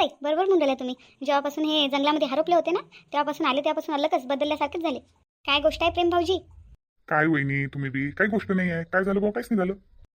ताई बरोबर म्हणून तुम्ही. जेव्हापासून हे जंगलामध्ये हरपले होते ना तेव्हापासून आले तेव्हापासून अलगच बदलल्यासारखेच झाले. काय गोष्ट आहे प्रेम भाऊजी? काय वहिनी तुम्ही बी? काही गोष्ट नाही आहे. काय झालं भाऊ? काहीच नाही झालं.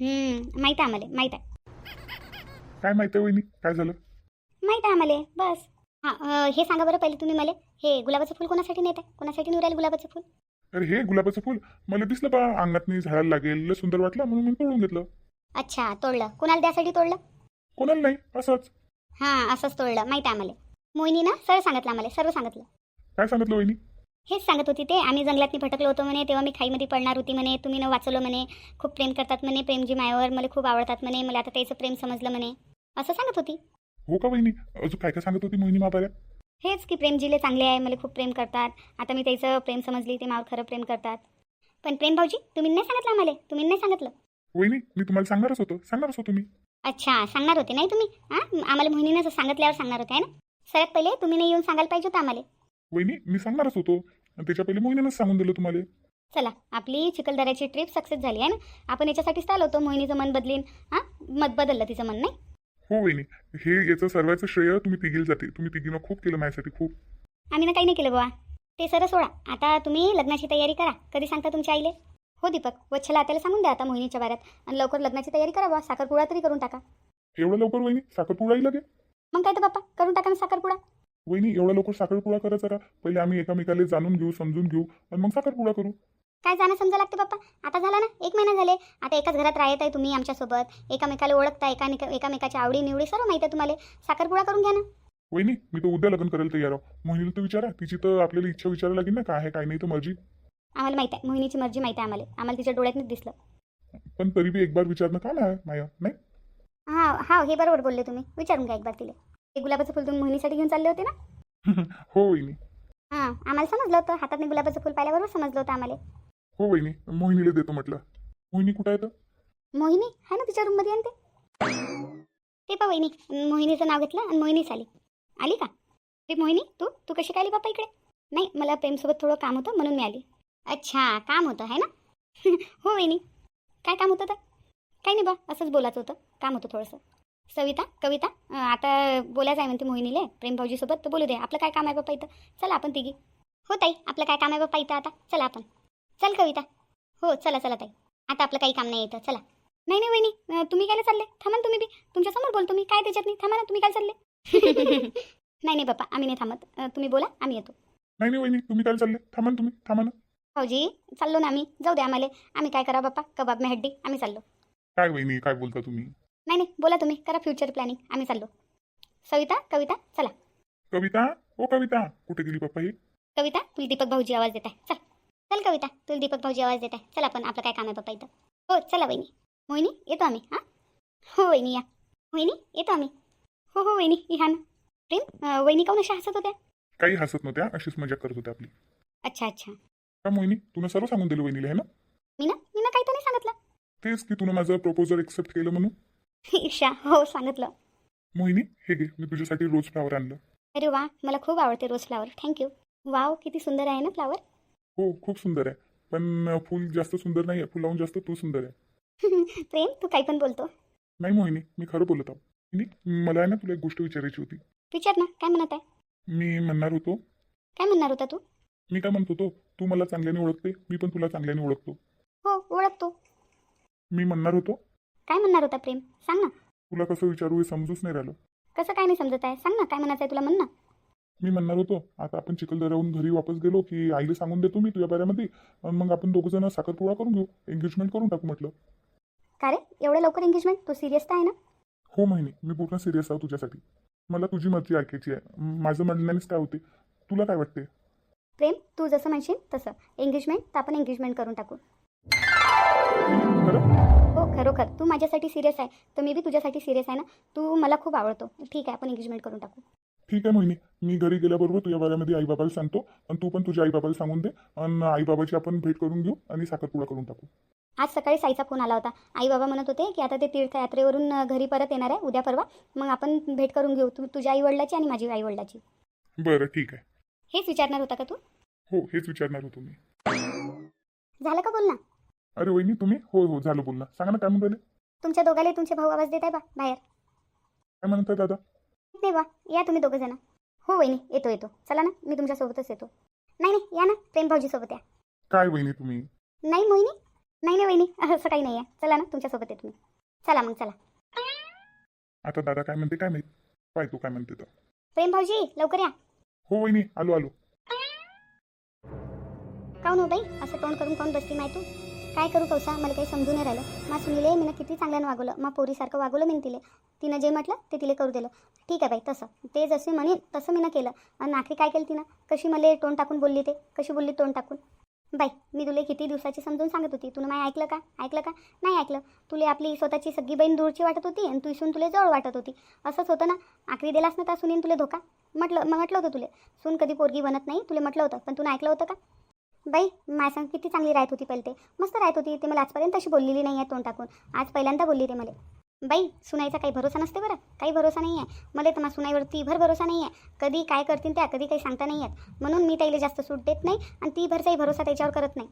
हम्म, माहीत आहे आम्हाला माहीत आहे. काय माहिती आहे वहिनी? काय झालं? माहीत आहे आम्हाला बस. हां हे सांगा बरं पहिले तुम्ही मला. हे गुलाबाचं फुल कोणासाठी नेत आहे कोणासाठी निवडायला गुलाबाचं फुल? अरे हे गुलाबाचं फुल? मला दिसलं बा अंगात झाडाला लागेल लय सुंदर वाटलं म्हणून मी तोडून घेतलं. अच्छा तोडलं. कोणाला द्यासाठी तोडलं? कोणाला नाही असंच. हां असंच तोडलं. माहीत आहे आम्हाला. मोहिनी ना सरळ सांगितलं आम्हाला सर्व सांगितलं. काय सांगितलं वहिनी? हेच सांगत होती ते. आम्ही जंगलात भटकलो होतो म्हणे तेव्हा मी खाईमध्ये पडणार होती म्हणे. तुम्ही न वाचवलं म्हणे. खूप प्रेम करतात म्हणे प्रेमजी मायावर. मला खूप आवडतात म्हणे. मला आता त्याचं प्रेम समजलं म्हणे. असं सांगत होती. हो का वहिनी? अजून काय काय सांगत होती मोहिनी मापाऱ्या? हेच की प्रेमजीले चांगले आहे मला खूप प्रेम करतात. आता मी त्याचं प्रेम समजली ते मावर खरं प्रेम करतात. पण प्रेम भाऊजी तुम्ही नाही सांगितलं आम्हाला? तुम्ही नाही सांगितलं? वहिनी मी तुम्हाला सांगणारच होतो. सांगणारच होतो मी. अच्छा सांगणार होते नाही तुम्ही? हां? आम्हाला मोहिनीनं सांगितल्यावर सांगणार होते आहे ना? सगळ्यात पहिले तुम्ही नाही येऊन सांगायला पाहिजे होतं आम्हाला. वहिनी मी सांगणारच होतो. आणि त्याच्या पहिले मोहिनीनंच सांगून दिलं तुम्हाला. चला आपली चिखलदऱ्याची ट्रिप सक्सेस झाली आहे ना? आपण याच्यासाठीच आलो होतो मोहिनीचं मन बदलीन. हां? मत बदललं तिचं मन नाही? हो वहिनी. हे याचं सर्वांचं श्रेय तुम्ही तिघील जाते. तुम्ही तिघीनं खूप केलं माझ्यासाठी खूप. आम्ही ना काही नाही केलं बाबा ते सरळ सोडा. आता तुम्ही लग्नाची तयारी करा. कधी सांगता तुमच्या आईले? हो दीपक वच्छला आत्याला सांगून द्या आता मोहिनीच्या बाऱ्यात आणि लवकर लग्नाची तयारी करा बा साखरपुडा तरी करून टाका. एवढं लवकर वहिनी? साखरपुडा येईल लगे? मग काय तर बाप्पा करून टाका ना साखरपुडा. वहिनी एवढा लवकर साखरपुडा करा जरा. पहिले आम्ही एकामेकाला जाणून घेऊ समजून घेऊ आणि मग साखरपुडा करू. काय जाणं समजा लागते बाप्पा? आता झाला ना एक महिना झाले. आता एकाच घरात राहत आहे तुम्ही आमच्यासोबत. एकामेकाला ओळखता एका एकामेकाच्या आवडी निवडी सर्व माहिती आहे तुम्हाला. साखरपुडा करून घ्या ना. वहिनी मी तर उद्या लग्न करायला तयार आहो. मोहिनीला तर विचारा तिची तर आपल्याला इच्छा विचारायला लागेल ना काय आहे काय नाही तर मर्जी. आम्हाला माहिती आहे. मोहिनीची मर्जी माहिती आहे आम्हाला. आम्हाला तिच्या डोळ्यातच दिसलं. पण तरी बी एक बार विचारणं का नाही माया. नाही? हां हां हे बरोबर बोलले तुम्ही. विचारून घ्या एक बार तिला. ते गुलाबाचं फुल तुम्ही मोहिनीसाठी घेऊन चालले होते ना? हो वहिनी. हां आम्हाला समजलं होतं. हातात मी गुलाबाचं फुल पाहिल्याबरोबर समजलं होतं आम्हाला. हो वहिनी. मोहिनीला देतो म्हटलं. मोहिनी कुठं आहे तर? मोहिनी? आहे ना तिच्या रूममध्ये आणि ते? पा वहिनी. मोहिनीचं नाव घेतलं आणि मोहिनीच आली. आली का? ते मोहिनी तू? तू कशी काय आली बाप्पा इकडे? नाही मला प्रेमसोबत थोडं काम होतं म्हणून मी आली. अच्छा काम होतं आहे ना? हो वहिनी. काय काम होतं तर? काही नाही बा असंच बोलायचं होतं. काम होतं थोडंसं. सविता कविता आता बोलायचं आहे म्हणते मोहिनीले प्रेम भाऊजीसोबत तर बोलू दे. आपलं काय काम आहे बाप्पा इथं? चला आपण तिघी. हो ताई आपलं काय काम आहे बाप्पा इथं आता? चला आपण. चल कविता. हो चला चला ताई. आता आपलं काही काम नाही येतं चला. नाही नाही वहिनी तुम्ही काय चालले? थांबा तुम्ही बी. तुमच्यासमोर बोलतो मी. काय त्याच्यात नाही? थांबा ना तुम्ही काय चालले? नाही नाही बाप्पा आम्ही नाही थांबत. तुम्ही बोला आम्ही येतो. नाही नाही वहिनी तुम्ही काय चालले? थांबा तुम्ही. थांबा ना. भाऊजी चाललो ना आम्ही. जाऊ द्या आम्हाला. आम्ही काय करा बाप्पा? कबाब में हड्डी. आम्ही चाललो. काय वहिनी काय बोलता तुम्ही? नाही नाही. बोला तुम्ही. करा फ्युचर प्लॅनिंग आम्ही चाललो. सविता कविता चला. कविता? ओ कविता. कुठे गेली पप्पा ही कविता तुला दीपक भाऊजी आवाज देत आहे चल. चल कविता तुला दीपक भाऊजी आवाज देत आहे चल आपण आपलं काय काम आहे बाप्पा इथं? हो चला वहिनी. मोहिनी येतो आम्ही हां? हो वहिनी या. वहिनी येतो आम्ही. हो हो वहिनी ह्या ना. प्रेम अं, वहिनी काऊन अशा हसत होत्या? काही हसत नव्हत्या अशीच मजा करत होत्या आपली. अच्छा अच्छा. का मोहिनी तुला सर्व सांगून दिलं वहिनीला है ना? मी ना मी ना काही तर नाही सांगितलं. तेच की तुला माझं प्रपोजल एक्सेप्ट केलं म्हणून. ईर्षा हो सांगितलं. मोहिनी हे घे मी तुझ्यासाठी रोज फ्लावर आणलं. अरे वा मला खूप आवडते रोज फ्लावर थँक्यू वाव किती सुंदर आहे ना फ्लावर हो खूप सुंदर आहे. पण अं, फुल जास्त सुंदर नाही आहे फुलाहून जास्त तू सुंदर आहे. प्रेम तू काही पण बोलतो. नाही मोहिनी मी खरं बोलत आहो. मोहिनी मला आहे ना तुला एक गोष्ट विचारायची होती. विचार ना काय म्हणत आहे? मी म्हणणार होतो. काय म्हणणार होता तू? मी काय म्हणत होतो? तू मला चांगल्याने ओळखते मी पण तुला चांगल्याने ओळखतो. हो ओळखतो. मी म्हणणार होतो? काय म्हणणार होता प्रेम? सांग ना. तुला कसं विचारू हे समजूच नाही राहिलं. कसं काय नाही समजत आहे? सांग ना काय म्हणायचं आहे तुला? म्हण ना. मी म्हणणार होतो आता आपण चिखलदऱ्याहून घरी वापस गेलो की आईला सांगून देतो मी तुझ्या बाऱ्यामध्ये आणि मग आपण दोघं जण साखरपुडा करून घेऊ एंगेजमेंट करून टाकू म्हटलं. का रे? एवढं लवकर एंगेजमेंट तू सिरियस तर आहे ना? हो महिनी मी पूर्ण सिरियस आहो तुझ्यासाठी. मला तुझी मर्जी ऐकायची आहे. म- माझं म्हणण्यानेच काय होते? तुला काय वाटते? प्रेम तू जसं म्हणशील तसं. एंगेजमेंट तर आपण एंगेजमेंट करून टाकू. हो खरोखर. तू माझ्यासाठी सिरियस आहे. तर मी बी तुझ्यासाठी सिरियस आहे ना? तू मला खूप आवडतो. ठीक आहे आपण एंगेजमेंट करून टाकू. ठीक आहे मोहिनी. मी घरी गेल्याबरोबर तुझ्या बाऱ्यामध्ये आईबाबाला सांगतो. आणि तू पण तुझ्या आईबाबाला सांगून दे. आणि आईबाबाची आपण भेट करून घेऊ आणि साखरपुडा करून टाकू. आज सकाळी साईचा फोन आला होता. आई बाबा म्हणत होते की आता ते तीर्थयात्रेवरून घरी परत येणार आहे उद्या परवा. मग आपण भेट करून घेऊ. तू तुझ्या आईवडिलाची आणि माझी आईवडिलाची. बरं ठीक आहे. हेच विचारणार होता का तू? हो हेच विचारणार होतो मी. झालं का बोल ना अरे वहिनी तुम्ही? हो हो झालं बोलणं. सांगा ना काय म्हणून राहिले? तुमच्या दोघाले तुमचे भाऊ आवाज देत आहे बा बाहेर. काय म्हणताय दादा? नाही बा या तुम्ही दोघं जण. हो वहिनी येतो येतो. चला ना मी तुमच्यासोबतच येतो. नाही नाही या ना प्रेम भाऊजीसोबत या. काय वहिनी तुम्ही? नाही मोहिनी नाही नाही वहिनी असं काही नाही आहे. चला ना तुमच्यासोबत येतो मी. चला मग चला. आता दादा काय म्हणते काय माहीत? पाय तू काय म्हणते तर. प्रेम भाऊजी लवकर या. हो वहिनी आलो आलो. काऊन हो बाई असं तोंड करून काऊन बसती माय तू? काय करू कौसा? मला काही समजून नाही राहिलं. मा सुनीले मी किती चांगल्यानं वागवलं. मा पोरीसारखं वागवलं मी तिले. तिनं जे म्हटलं ते तिले करू दिलं. ठीक आहे बाई तसं. ते जसे म्हणेन तसं मी केलं. आणि आखरी काय केलं तिनं? कशी मला तोंड टाकून बोलली ते? कशी बोलली तोंड टाकून? बाई मी तुला किती दिवसाची समजून सांगत होती. तुला माय ऐकलं का? ऐकलं का? नाही ऐकलं. तुला आपली स्वतःची सगळी बहीण दूरची वाटत होती आणि तू इसून तुला जवळ वाटत होती. असंच होतं ना? आखरी दिलास ना त्या सुनीन तुला धोका? म्हटलं मग म्हटलं होतं तुले सून कधी पोरगी बनत नाही तुला म्हटलं होतं पण तू ऐकलं होतं का? बाई माय सांग किती चांगली राहत होती पहिले ते. मस्त राहत होती ते मला आजपर्यंत अशी बोललेली नाही आहे तोंड टाकून. आज पहिल्यांदा बोलली ते मला. बाई सुनाईचा काही भरोसा नसते बरं. काही भरोसा नाही आहे मला तर माझ्या सुनाईवरती भर भरोसा नाही आहे कधी काय करतील त्या कधी काही सांगता नाही आहेत म्हणून मी त्याला जास्त सूट देत नाही आणि ती भरचाही भरोसा त्याच्यावर करत नाही.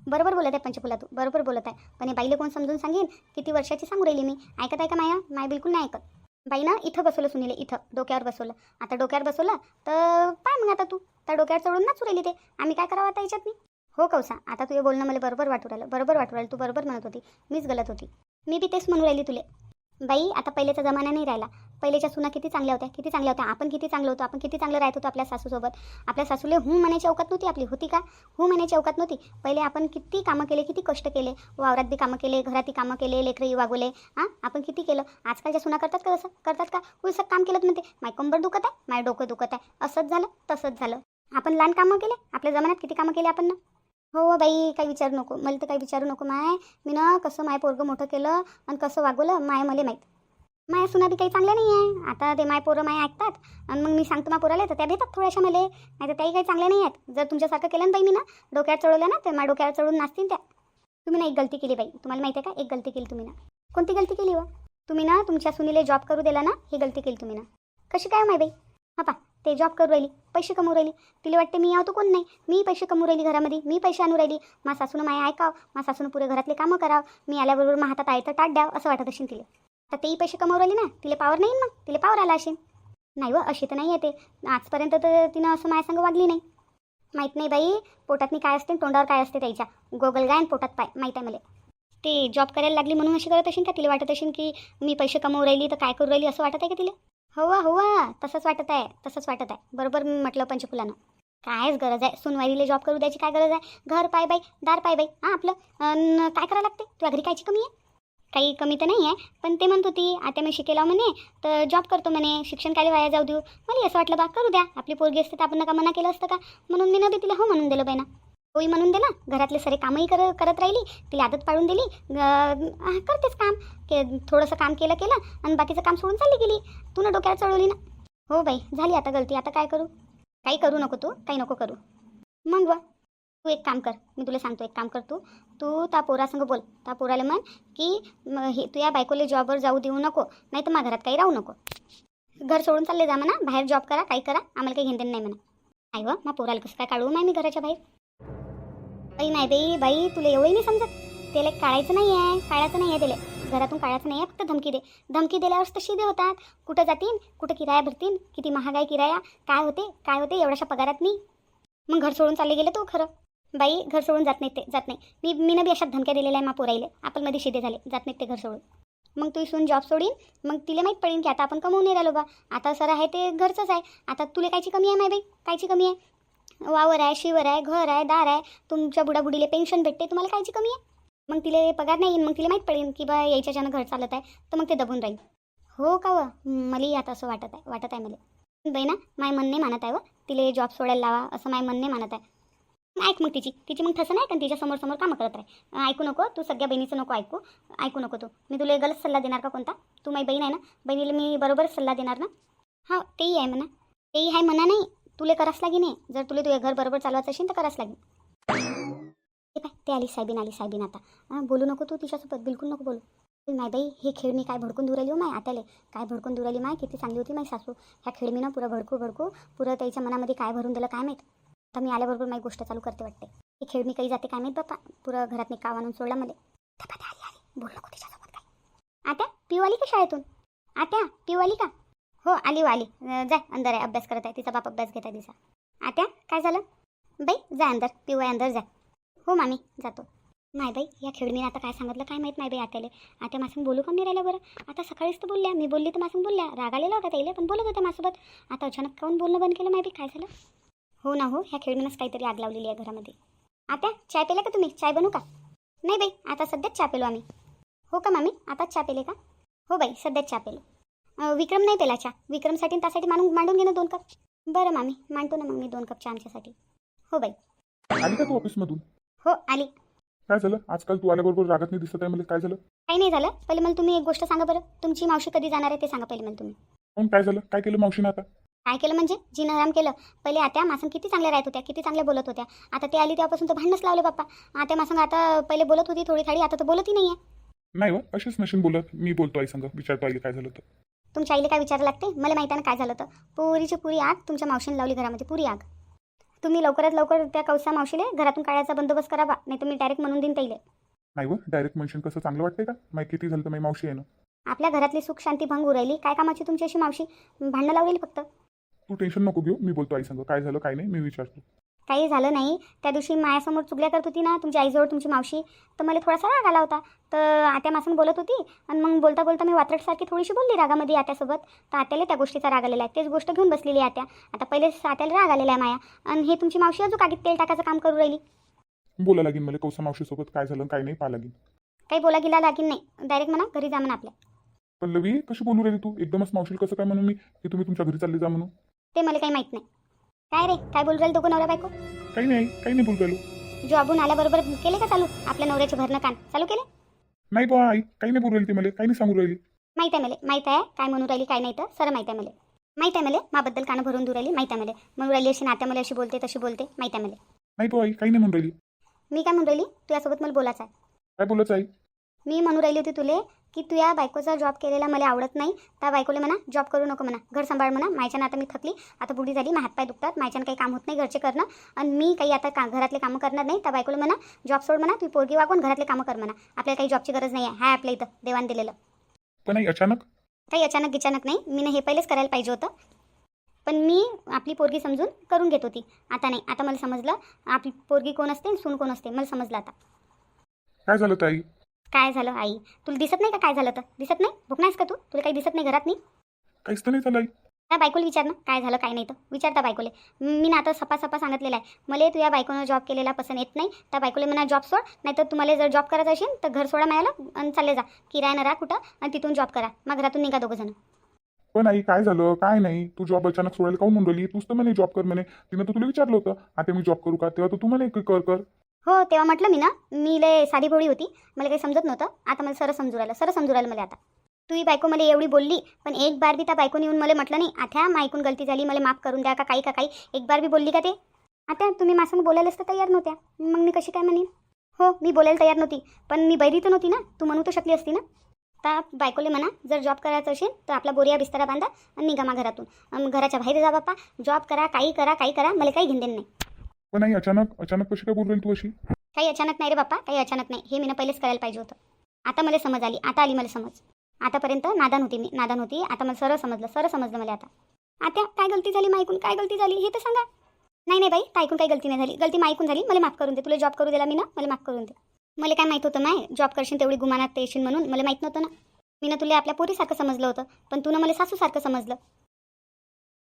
बरोबर बोलत आहे पंचफुला तू बरोबर बोलत आहे. पण हे बाईले कोण समजून सांगेन? किती वर्षाची सांगू राहिली मी? ऐकत आहे का माया? माय बिलकुल नाही ऐकत. बाई ना इथं बसवलं सुनीले इथं डोक्यावर बसवलं. आता डोक्यावर बसवलं तर पाय मग आता तू. त्या डोक्यावर चढून नाचू राहिली ते. आम्ही काय करावं आता याच्यात नाही हो कौसा आता तुझे बोलणं मला बरोबर वाटू राहिलं बरोबर वाटू राहिलं तू बरोबर म्हणत होती मीच गलत होती. मी बी तेच म्हणू राहिली तुले. बाई आता पहिलेचा जमाना नाही राहिला. पहिलेच्या सुना किती चांगल्या होत्या किती चांगल्या होत्या. आपण किती चांगलं होतो आपण किती चांगलं राहत होतो आपल्या सासूसोबत. आपल्या सासूले हू म्हणायची अवकात नव्हती आपली होती का? हू म्हणायची अवकात नव्हती. पहिले आपण किती कामं केले किती कष्ट केले. वावरात बी कामं केले घरातही कामं केले लेकरही वागवले हां? आपण किती केलं? आजकालच्या सुना करतात का असं करतात का? उलसक काम केलं म्हणते. माय कंबर दुखत आहे माय डोकं दुखत आहे. असंच झालं तसंच झालं. आपण लहान कामं केले आपल्या जमान्यात किती कामं केले आपण ना? हो बाई काही विचारू नको. मला तर काही विचारू नको माय. मी ना कसं माय पोरगं मोठं केलं आणि कसं वागवलं माय मला माहीत. माया सुना बी काही चांगल्या नाही आहे आता ते माय पोरं माय ऐकतात आणि मग मी सांगतो मा पोराला तर त्या भेटतात थोड्याशा मला. नाही तर त्याही काही चांगल्या नाही आहेत जर तुमच्यासारखं केलं ना बाई मी ना डोक्यावर चढवलं ना तर मा डोक्यावर चढून नाचतील त्या. तुम्ही ना एक गलती केली बाई. तुम्हाला माहिती आहे का? एक गलती केली तुम्ही ना. कोणती गलती केली व? तुम्ही ना तुमच्या सुनीला जॉब करू दिला ना ही गलती केली तुम्ही ना. कशी काय हो माय बाई? हा पा ते जॉब करू राहिली पैसे कमवू राहिली. तिला वाटते मी यावं तर कोण नाही? मी पैसे कमवू राहिली घरामध्ये मी पैसे आणू राहिली. मा सासूनं माय ऐकाव मा सासूनं पुरे घरातले कामं करावं. मी आल्याबरोबर मा हातात आयतं ताट द्याव असं वाटत असेल तिला. आता तेही पैसे कमवू राहिली ना तिला पावर नाही मग? तिला पावर आला असेल. नाही व अशी तर नाही येते. आजपर्यंत तर तिनं असं माझ्या वागली नाही. माहीत नाही बाई पोटातनी काय असते तोंडावर काय असते त्याच्या. गोगल गायन आणि पोटात पाय माहीत आहे मला. ते जॉब करायला लागली म्हणून अशी करत असेल का? तिला वाटत असेल की मी पैसे कमवू राहिली तर काय करू राहिली असं वाटत आहे का तिला? हवा हवा तसंच वाटत आहे तसंच वाटत आहे. बरोबर म्हटलं पंचफुलानं कायच गरज आहे. सुनवाईला जॉब करू द्यायची काय गरज आहे? घर पाय बाई दार पाय बाई. हां आपलं काय करावं लागते? तुझ्या घरी कायची कमी आहे? काही कमी तर नाही आहे पण ते म्हणत होती आता मी शिकेला म्हणे तर जॉब करतो म्हणे. शिक्षण काय वाया जाऊ देऊ? मला असं वाटलं बा करू द्या. आपली पोरगी असते तर आपण का मना केलं असतं का? म्हणून मी न बी तिला हो म्हणून दिलं बाई ना होई म्हणून दिला घरातले सारे कामही कर करत राहिली तिला आदत पाडून दिली. करतेच काम. के थोडंसं काम केलं केलं आणि बाकीचं काम सोडून चालली गेली. तू ना डोक्याला चढवली ना. हो बाई झाली आता गलती. आता काय करू? काही करू नको तू काही नको करू. मग वा तू एक काम कर. मी तुला सांगतो एक काम कर तू. तू त्या पोरासंग बोल. त्या पोराला म्हण की हे तू या बायकोले जॉबवर जाऊ देऊ नको. नाही तर मा घरात काही राहू नको. घर सोडून चालले जा म्हणा. बाहेर जॉब करा काही करा. आम्हाला काही घेणदेण नाही म्हणा. नाही व मग पोराला कसं काय काढू? नाही मी घराच्या बाहेर. काही नाही बाई बाई तुला एवढी नाही समजत? त्याला काढायचं नाही आहे काढायचं नाही आहे त्याला. घरातून काढायचं नाही आहे फक्त धमकी दे. धमकी दिल्यावर तशी दे होतात. कुठं जातील कुठं किराया भरतील किती महाग आहे किराया काय होते काय होते एवढ्याशा पगारात नाही मग घर सोडून चालले गेले तो खरं? बाई घर सोडून जात नाही ते जात नाही. मी मी ना बी अशा धमक्या दिलेल्या आहे मा पोराईले. आपण मध्ये शिदे झाले जात नाहीत ते घर सोडून. मग तू इथून जॉब सोडीन मग तिला माहीत पडेल की आता आपण कमवून नाही राहिलो बा. आता सर आहे ते घरचंच आहे. आता तुला कायची कमी आहे माय बाई? कायची कमी आहे? वावर आहे शिवर आहे घर आहे दार आहे. तुमच्या बुडाबुडीले पेन्शन भेटते तुम्हाला कायची कमी आहे? मग तिला पगार नाही येईन मग तिला माहीत पडेल की बा यायच्यानं घर चालत आहे तर मग ते दबून राहील. हो का व? मलाही आता असं वाटत आहे वाटत आहे मला. बहिणा ना माय मन नाही मानत आहे व. तिला जॉब सोडायला लावा असं माय मन नाही मानत आहे. ऐक मग तिची. तिची मग ठसं नाही कारण तिच्या समोर समोर कामं करत आहे ऐकू नको तू सगळ्या बहिणीचं नको ऐकू. ऐकू नको तू. मी तुला गलत सल्ला देणार का कोणता? तू माझी बहीण आहे ना? बहिणीला मी बरोबर सल्ला देणार ना? हां तेही आहे म्हणा. तेही आहे म्हणा नाही. तुले करास लागेन नाही जर तुले तुझे घर बरोबर चालवायचं असेल तर करास लागेल ते पाय ते आली साहेबीन आली साहेबीन आता. हां बोलू नको तू तिच्यासोबत बिलकुल नको बोलू. माय बाई हे खेळ मी काय भडकून दूर आली हो माय आताले काय भडकून दूर आली माय? किती चांगली होती माय सासू. ह्या खेळ मी ना पुरं भडकू भडकू पुरं त्याच्या मनामध्ये काय भरून दिलं काय माहीत? आता मी आल्याबरोबर माझी गोष्ट चालू करते वाटते. हे खेळ मी काही जाते काय माहीत बाप्पा पुरं घरात मी काव आणून सोडला मला. आली आली. बोल नको तिच्यासोबत काय आत्या पिऊ आली का शाळेतून? आत्या पिऊ आली का? हो आली हो, आली. जा जाय अंदर आहे अभ्यास करत आहे तिचा बाप अभ्यास घेत आहे दिसा आत्या काय झालं? बाई जा अंदर पिऊ अंदर जा. हो मामी जातो. नाही बाई या खेळणीने आता काय सांगितलं काय माहीत नाही बाई आत्याले. आता मासून बोलू पण नाही राहिलं बरं? आता सकाळीच तर बोलल्या मी बोलली तर मासून बोलल्या. राग आलेला होता त्याला पण बोलत होत्या माझ्यासोबत आता अचानक काऊन बोलणं बंद केलं माहिती काय झालं? हो ना हो ह्या खेळमीनंच काहीतरी आग लावलेली आहे घरामध्ये. आता चाय पेला का तुम्ही? चाय बनवू का? नाही बाई आता सध्याच चहा पेलो आम्ही. हो का मामी आताच चहा पेले का? हो बाई सध्याच चहा पेलो. विक्रम नाही पेला चहा विक्रमसाठी त्यासाठी मांडून मांडून घे ना दोन कप. बरं मामी मांडतो ना मग मी दोन कप चहा आमच्यासाठी. हो बाई. आली का तू ऑफिसमधून? हो आली. काय झालं? आजकाल तू आल्याबरोबर रागत नाही दिसत आहे मला काय झालं? काही नाही झालं. पहिले मला तुम्ही एक गोष्ट सांगा बरं. तुमची मावशी कधी जाणार आहे ते सांगा पहिले मला तुम्ही. मग काय झालं? काय केलं मावशीनं आता? काय केलं म्हणजे? जिनं आराम केलं. पहिले आत्या मासंग किती चांगल्या राहत होत्या किती चांगल्या बोलत होत्या. आता ते आली तेव्हापासून तर भांडणच लावले बाप्पा. आत्या मासंग आता पहिले बोलत होती थोडी खाडी आता तर बोलतही नाही आहे नाही हो अशीच नशीन बोलत. मी बोलतो आई संग विचारतो आईला काय झालं तर. तुमच्या आईला काय विचारायला लागते? मला माहिती आहे ना काय झालं तर पुरीची पुरी आग तुमच्या मावशीने लावली घरामध्ये पुरी आग. तुम्ही लवकरात लवकर त्या कौसा मावशीले घरातून काढायचा बंदोबस्त करावा नाही मी डायरेक्ट म्हणून देईन ताईले. नाही हो डायरेक्ट मेन्शन कसं? चांगलं वाटतंय का? माहिती किती झालं तर माझी मावशी आहे ना आपल्या घरातली सुख शांती भंग उरायली काय कामाची तुमची अशी मावशी? भांडणं लावलेली फक्त. तू टेन्शन नको घेऊ मी बोलतो आई संग काय झालं काय नाही मी विचारतो. काही झालं नाही. त्या दिवशी मायासमोर चुगल्या करत होती ना तुमच्या आईजवळ तुमची मावशी. तर मला थोडासा राग आला होता. तर आत्या मासून बोलत होती आणि मग बोलता बोलता मी वात्रटसारखी थोडीशी बोलली रागामध्ये आत्यासोबत. तर आत्याला त्या गोष्टीचा राग आलेला आहे. तेच गोष्ट घेऊन बसलेली आहे आत्या. आता पहिले आत्याला राग आलेला आहे माया. आणि हे तुमची मावशी अजून कागद तेल टाकायचं काम करू राहिली. बोला लागेल मला कौसा मावशीसोबत. काय झालं काय नाही पाहा लागेल काही बोला गेला लागीन नाही. डायरेक्ट म्हणा घरी जा म्हणा आपल्या. पल्लवी कशी बोलू राहिली तू? एकदमच मावशीला कसं काय म्हणून मी? की तुम्ही तुमच्या घरी चालले जा म्हणून. ते मला काही माहीत नाही. काय रे? काय बोलू राहील दोघं नवरा बायको? काही नाही काही नाही बोलू राहिलो. जॉबून आल्याबरोबर केले का चालू? आपल्या नवऱ्याचे भरणं कान. चालू केले? नाही बा आई काही नाही बोलू राहिली ती मला. काही नाही सांगू राहिली. माहीत आहे मला. माहीत आहे. काय म्हणून राहिली काय नाही तर. सर माहीत आहे मला. माहीत आहे मला. माबद्दल कानं भरून दूर राहिली. माहीत आहे मला. म्हणून राहिली अशी नात्या मला अशी बोलते तशी बोलते. माहीत आहे मला. नाही बा आई काही नाही म्हणून राहिली. मी काय म्हणून राहिली? तुझ्यासोबत मला बोलायचं आहे. काय बोलायचं आई मी म्हणून राहिली होती तुले की तू या बायकोचा जॉब केलेला मला आवडत नाही. त्या बायकोला म्हणा जॉब करू नको म्हणा घर सांभाळ म्हणा. मायच्यानं आता मी थकली. आता बुडी झाली हातपाय दुखतात. मायच्यानं काही काम होत नाही घरचे करणं. आणि मी काही आता का घरातले कामं करणार नाही. त्या बायकोला म्हणा जॉब सोड म्हणा तू पोरगी वागवून घरातले कामं कर म्हणा. आपल्याला काही जॉबची गरज नाही आहे हाय आपल्या इथं देवान दिलेलं. पण अचानक? काही अचानक गिचानक नाही. मी हे पहिलेच करायला पाहिजे होतं. पण मी आपली पोरगी समजून करून घेत होती. आता नाही. आता मला समजलं. आपली पोरगी कोण असते आणि सून कोण असते? मला समजलं आता. काय झालं ताई? काय झालं आई? तुला दिसत नाही का काय झालं तर? दिसत नाही? भूक नाहीस का तू? तुला काही दिसत नाही घरात नाही काहीच तर नाही झालं आई. त्या बायकोला विचार ना काय झालं काय नाही तर. विचार त्या बायकोले. मी ना आता सपा सपा सांगितलेलं आहे. मला तुझ्या बायकोनं जॉब केलेला पसंत येत नाही. त्या बायकोले म्हणा जॉब सोड. नाही तर तुम्हाला जर जॉब करायचा असेल तर घर सोडा मिळालं आणि चालले जा. किरायानं राहा कुठं आणि तिथून जॉब करा. मग घरातून निघा दोघं जण. पण आई काय झालं? काय नाही? तू जॉब अचानक सोडायला काऊन म्हणून राहिली तूच तर म्हणे जॉब कर म्हणे. तिनं तर तुला विचारलं होतं आता मी जॉब करू का? तेव्हा तर तू म्हणे कर कर. हो तेव्हा म्हटलं मी ना मी लय साधी भोळी होती मला काही समजत नव्हतं. आता मला सरळ समजू राहिलं सरळ समजू राहिलं मला आता. तू ही बायको मला एवढी बोलली पण एक बार बी त्या बायकोने येऊन मला म्हटलं नाही आता मायकून गलती झाली मला माफ करून द्या का काही का काही. एक बार बी बोलली का ते? आता तुम्ही माझ्यासंग बोलायलाच तर तयार नव्हत्या. मग मी कशी काय म्हणेन? हो मी बोलायला तयार नव्हती पण मी बैरी तर नव्हती ना तू म्हणू तर शकली असती ना. आता बायकोले म्हणा जर जॉब करायचं असेल तर आपला बोरिया बिस्तारा बांधा आणि निघामा घरातून. घराच्या बाहेर जा बाप्पा जॉब करा काही करा काही करा मला काही घेणं नाही. पण आई अचानक अचानक कशी काय बोलू राहिली तू अशी? काही अचानक नाही रे बाप्पा काही अचानक नाही. हे मी पहिलेच करायला पाहिजे होतं. आता मला समज आली आता आली मला समज. आतापर्यंत नादान होती मी नादान होती. आता मला सरळ समजलं सरळ समजलं मला आता. आता काय गलती झाली मायकून काय गलती झाली? हे तर सांगा. नाही नाही बाई ताईकून काही गलती नाही झाली. गलती मायकून झाली. मला माफ करून दे. तुला जॉब करू दिला मी ना? मला माफ करून दे. मला काय माहीत होतं नाही जॉब करशील तेवढी गुमानात येशील म्हणून? मला माहीत नव्हतं ना. मी ना तुला आपल्या पोरीसारखं समजलं होतं. पण तू ना मला सासूसारखं समजलं.